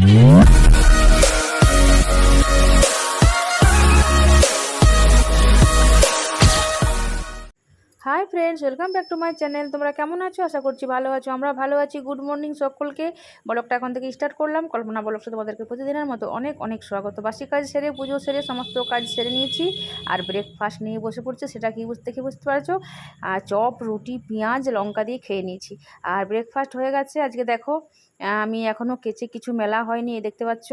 Mm-hmm. Friends welcome back to my channel তোমরা কেমন আছো? আশা করছি ভালো আছো। আমরা ভালো আছি। গুড মর্নিং সকলকে। ব্লগটা এখন থেকে স্টার্ট করলাম। কল্পনা ব্লগটা তোমাদেরকে প্রতিদিনের মতো অনেক অনেক স্বাগত। বাসি কাজ সেরে, পুজো সেরে, সমস্ত কাজ সেরে নিয়েছি। আর ব্রেকফাস্ট নিয়ে বসে পড়ছে, সেটা কি বুঝতে কি বুঝতে পারছ? আর চপ, রুটি, পেঁয়াজ, লঙ্কা দিয়ে খেয়ে নিয়েছি। আর ব্রেকফাস্ট হয়ে গেছে। আজকে দেখো আমি এখনও কেচে কিছু মেলা হয়নি দেখতে পাচ্ছ।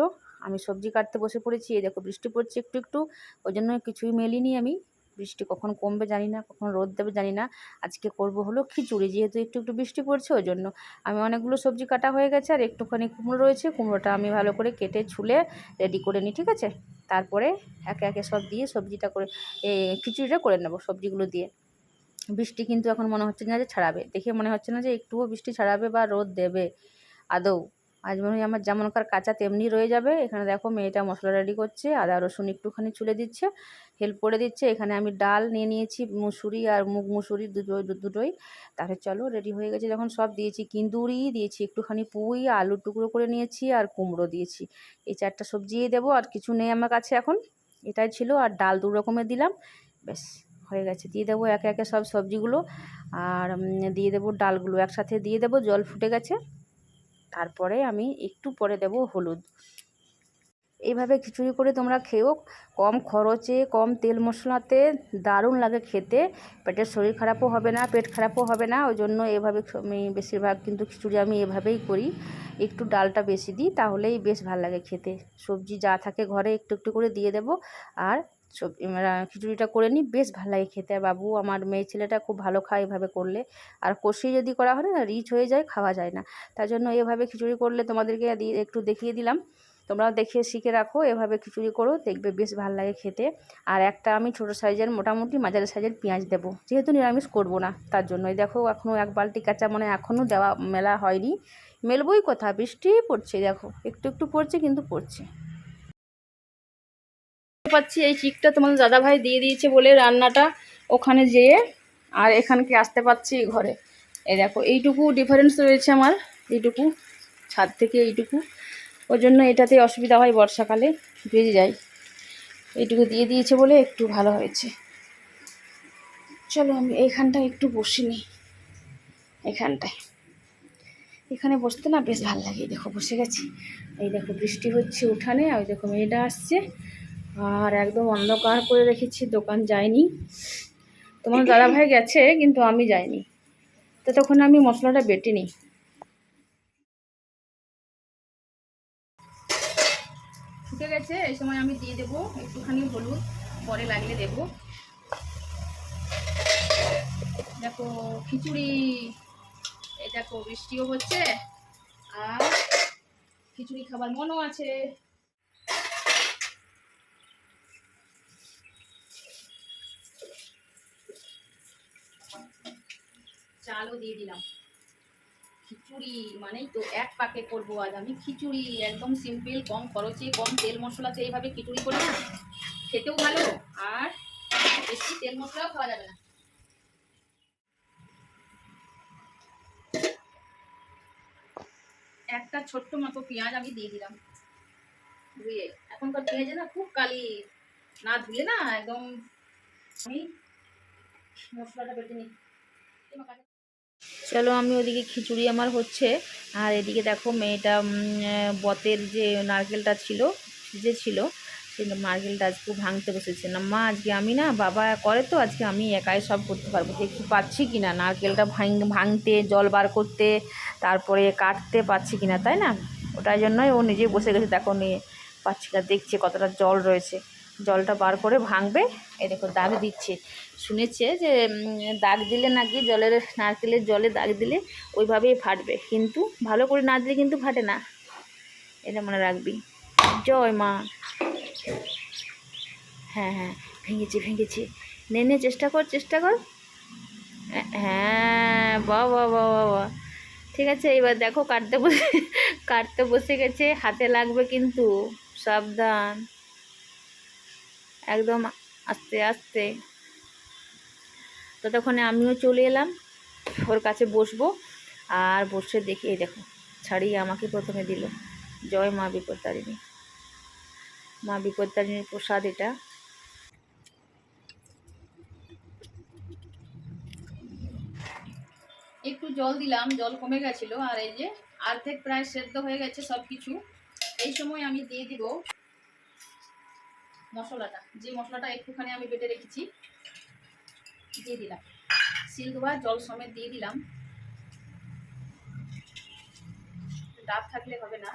আমি সবজি কাটতে বসে পড়েছি এই দেখো বৃষ্টি পড়ছে একটু একটু। ওই জন্য কিছুই মেলিনি আমি। বৃষ্টি কখন কমবে জানি না, কখন রোদ দেবে জানি না। আজকে করব হলো খিচুড়ি, যেহেতু একটু একটু বৃষ্টি পড়ছে ওই জন্য আমি অনেকগুলো সবজি কাটা হয়ে গেছে আর একটুখানি কুমড়ো রয়েছে, কুমড়োটা আমি ভালো করে কেটে, ছুলে রেডি করে নিই, ঠিক আছে? তারপরে একে একে সব দিয়ে সবজিটা করে খিচুড়িটা করে নেব সবজিগুলো দিয়ে। বৃষ্টি কিন্তু এখন মনে হচ্ছে না যে ছাড়াবে। দেখে মনে হচ্ছে না যে একটুও বৃষ্টি ছাড়াবে বা রোদ দেবে। আদৌ আজ মনে হয় আমার যেমনকার কাঁচা তেমনি রয়ে যাবে। এখানে দেখো মেয়েটা মশলা রেডি করছে, আদা, রসুন একটুখানি ছুলে দিচ্ছে হেল্প করে দিচ্ছে। এখানে আমি ডাল নিয়ে নিয়েছি, মুসুরি আর মুগ মুসুরি দুটোই দুটোই। তাহলে চলো রেডি হয়ে গেছে যখন সব দিয়েছি। কিন্দুরি, দিয়েছি একটুখানি পুঁই আলু টুকরো করে নিয়েছি আর কুমড়ো দিয়েছি। এই চারটা সবজি দেবো, আর কিছু নেই আমার কাছে এখন। এটাই ছিল, আর ডাল দু রকমের দিলাম। ব্যাস, হয়ে গেছে। দিয়ে দেবো একে একে সব সবজিগুলো, আর দিয়ে দেবো ডালগুলো। একসাথে দিয়ে দেবো, জল ফুটে গেছে। তারপরে আমি একটু পরে দেব হলুদ। এইভাবে খিচুড়ি করে তোমরা খেয়েও কম খরচে, কম তেল মশলাতে দারুণ লাগে খেতে। পেটের শরীর খারাপও হবে না, পেট খারাপও হবে না। ওই জন্য এভাবে আমি বেশিরভাগ কিন্তু খিচুড়ি আমি এভাবেই করি। একটু ডালটা বেশি দিই, তাহলেই বেশ ভালো লাগে খেতে। সবজি যা থাকে ঘরে একটু একটু করে দিয়ে দেবো। আর সব খিচুড়িটা করে নিই, বেশ ভালো লাগে খেতে। বাবু, আমার মেয়ে ছেলেটা খুব ভালো খায় এভাবে করলে। আর কষিয়ে যদি করা হয় না, রিচ হয়ে যায়, খাওয়া যায় না। তার জন্য এভাবে খিচুড়ি করলে তোমাদেরকে একটু দেখিয়ে দিলাম। তোমরাও দেখিয়ে শিখে রাখো, এভাবে খিচুড়ি করো, দেখবে বেশ ভালো লাগে খেতে। আর একটা আমি ছোটো সাইজের, মোটামুটি মাঝারি সাইজের পেঁয়াজ দেবো। যেহেতু নিরামিষ করব না, তার জন্যই। দেখো এখনও এক বালতি কাঁচা মানে এখনও দেওয়া মেলা হয়নি। মেলবই কথা বৃষ্টি পড়ছে, দেখো। একটু একটু পড়ছে, কিন্তু পড়ছে। পাচ্ছি, এই চিকটা তোমাদের দাদাভাই দিয়ে দিয়েছে বলে রান্নাটা ওখানে যেয়ে আর এখানকে আসতে পারছি ঘরে। এই দেখো, এইটুকু ডিফারেন্স রয়েছে আমার, এইটুকু, ছাদ থেকে এইটুকু। ওই জন্য এটাতে অসুবিধা হয় বর্ষাকালে, ভিজে যায়। এইটুকু দিয়ে দিয়েছে বলে একটু ভালো হয়েছে। চলো আমি এইখানটায় একটু বসে নিই এখানটায় এখানে বসতে না বেশ ভালো লাগে দেখো বসে গেছি। এই দেখো বৃষ্টি হচ্ছে উঠানে, আর দেখো মেয়েটা আসছে। আর একদম অন্ধকার করে রেখেছি, দোকান যায়নি তোমার দাদাভাই গেছে, কিন্তু আমি যাইনি। তো তখন আমি মশলাটা বেটে নিই। ফুটে গেছে, এই সময় আমি দিয়ে দেবো, একটুখানি হলুদ, পরে লাগলে দেবো। দেখো, খিচুড়ি, এই দেখো, বৃষ্টিও হচ্ছে, আর খিচুড়ি খাবার মনও আছে। চালও দিয়ে দিলাম। খিচুড়ি মানেই তো এক পাকে করব আজ। আমি খিচুড়ি একদম সিম্পল কম খরচে, কম তেল মশলাতে এইভাবে খিচুড়ি করি না। খেতেও ভালো, আর বেশি তেল মশলাও খাওয়া যাবে না। একটা ছোট্ট মতো পেঁয়াজ আমি দিয়ে দিলাম। ধুয়ে। এখনকার পেঁয়াজে না খুব কালি। না ধুলে না একদম আমি মশলাটা বেটে নিই। চলো, আমি ওদিকে খিচুড়ি আমার হচ্ছে। আর এদিকে দেখো মেয়েটা বতের যে নারকেলটা ছিল, যে ছিল সেই নারকেলটা আজকে ভাঙতে বসেছে। না মা, আজকে আমি না, বাবা করে তো, আজকে আমি একাই সব করতে পারব। দেখি পাচ্ছি কি না নারকেলটা ভাঙ, ভাঙতে, জল বার করতে, তারপরে কাটতে পারছি কি না তাই না? ওটার জন্যই ও নিজে বসে গেছে। দেখো নিয়ে পাচ্ছি না দেখছে কতটা জল রয়েছে। জলটা বার করে ভাঙবে। এই দেখো দাগ দিচ্ছে। শুনেছে যে দাগ দিলে নাকি জলের নারকেলের জলে দাগ দিলে ওইভাবেই ফাটবে। কিন্তু ভালো করে না দিলে কিন্তু ফাটে না। এটা মনে রাখবি। জয় মা। হ্যাঁ হ্যাঁ ভেঙেছি ভেঙেছি। নে নে চেষ্টা কর চেষ্টা কর। হ্যাঁ, বা বা বা বাহ। ঠিক আছে এবার দেখো কাটতে বসে কাটতে বসে গেছে। হাতে লাগবে কিন্তু। সাবধান। একদম আস্তে আস্তে। ততক্ষণে আমিও চলে এলাম, ওর কাছে বসবো। আর বসে দেখি, এই দেখো, ছাড়িয়ে আমাকে প্রথমে দিল। জয় মা বিপত্তারিণী। মা বিপত্তারিণীর প্রসাদ এটা। একটু জল দিলাম, জল কমে গেছিল। আর এই যে, অর্ধেক প্রায় সেদ্ধ হয়ে গেছে সব কিছু এই সময় আমি দিয়ে দিব মশলাটা, যে মশলাটা একটুখানি আমি বেটে রেখেছি, দিয়ে দিলাম। সিল ধোয়া জল সমেত দিয়ে দিলাম। ডাব থাকলে হবে না।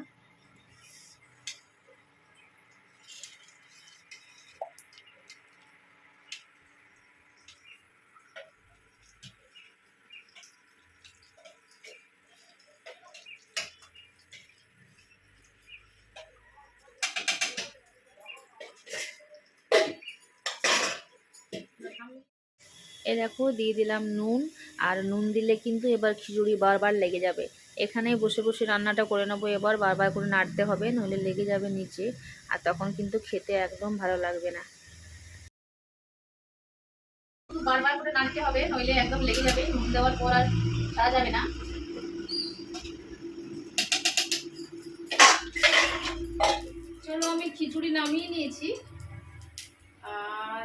এ দেখো, দিয়ে দিলাম নুন। আর নুন দিলে কিন্তু এবার খিচুড়ি বারবার লেগে যাবে। এখানেই বসে বসে রান্নাটা করে নেব এবার, বারবার করে নাড়তে হবে, নইলে লেগে যাবে নিচে। আর তখন কিন্তু খেতে একদম ভালো লাগবে না। বারবার করে নাড়তে হবে, নইলে একদম লেগে যাবে। নুন দেওয়ার পর আর যাবে না। চলো আমি খিচুড়ি নামিয়ে নিয়েছি। আর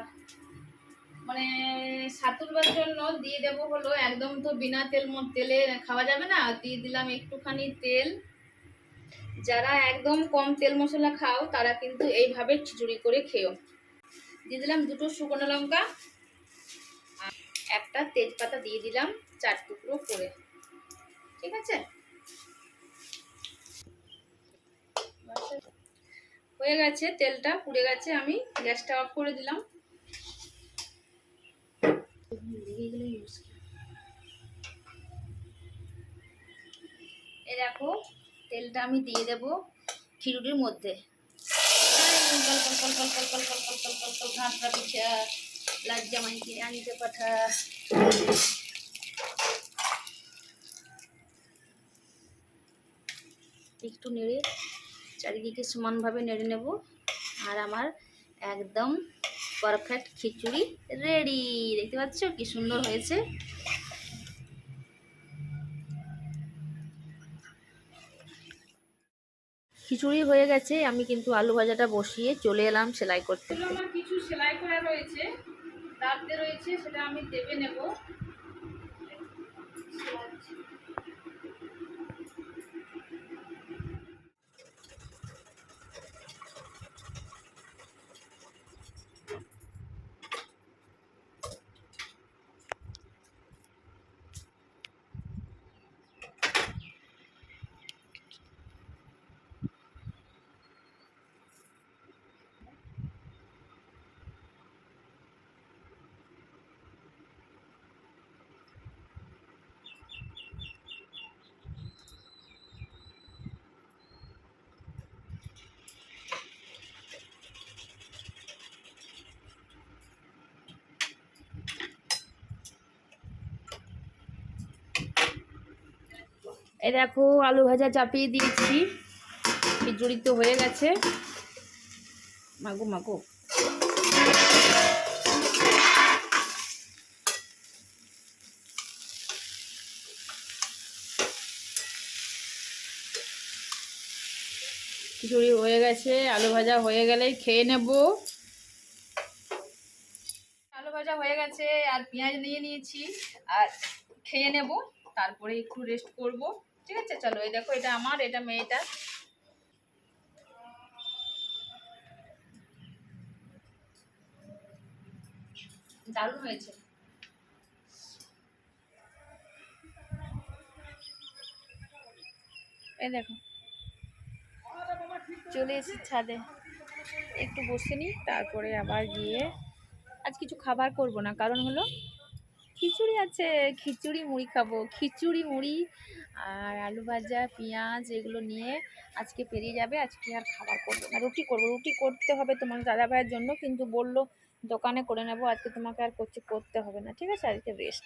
সাতুরবার জন্য দিয়ে দেবো হলো একদম তো বিনা তেল তেলে খাওয়া যাবে না। দিয়ে দিলাম একটুখানি তেল। যারা একদম কম তেল মশলা খাও, তারা কিন্তু এইভাবে খিচুড়ি করে খেও। দিয়ে দিলাম দুটো শুকনো লঙ্কা। একটা তেজপাতা দিয়ে দিলাম চার টুকরো করে। ঠিক আছে? হয়ে গেছে, তেলটা পুড়ে গেছে, আমি গ্যাসটা অফ করে দিলাম এ দেখো তেলটা আমি দিয়ে দেব খিচুড়ির মধ্যে ঘাটটা পিঠা লজ্জা মাইকে আনিতে পাঠা একটু নেড়ে চারিদিকে সমানভাবে নেড়ে নেব আর আমার একদম পারফেক্ট খিচুড়ি রেডি দেখতে পাচ্ছ কি সুন্দর হয়েছে খিচুড়ি হয়ে গেছে, আমি কিন্তু আলু ভাজাটা বসিয়ে চলে এলাম সেলাই করতে। আমার কিছু সেলাই করা রয়েছে রয়েছে সেটা আমি দেবে নেব। এই দেখো, আলু ভাজা চাপিয়ে দিয়েছি। খিচুড়ি তো হয়ে গেছে। মাগো মাগো। খিচুড়ি হয়ে গেছে, আলু ভাজা হয়ে গেলেই খেয়ে নেব। আলু ভাজা হয়ে গেছে, আর পেঁয়াজ নিয়ে নিয়েছি, আর খেয়ে নেব, তারপরে একটু রেস্ট করব। ঠিক আছে, চলো, এই দেখো, এটা আমার, এটা মেয়েটা দারুণ হয়েছে। এই দেখো, চলে এসেছি ছাদে। একটু বসে নিই, তারপরে আবার গিয়ে আজ কিছু খাবার করব না, কারণ হলো খিচুড়ি আছে, খিচুড়ি মুড়ি খাব। খিচুড়ি মুড়ি আর আলু ভাজা, পেঁয়াজ এগুলো নিয়ে আজকে পেরিয়ে যাবে। আজকে আর খাবার করব না। রুটি করব। রুটি করতে হবে তোমার দাদা ভাইয়ের জন্য, কিন্তু বলল দোকানে করে নেব। আজকে তোমাকে আর করতে করতে হবে না। ঠিক আছে? আজকে রেস্ট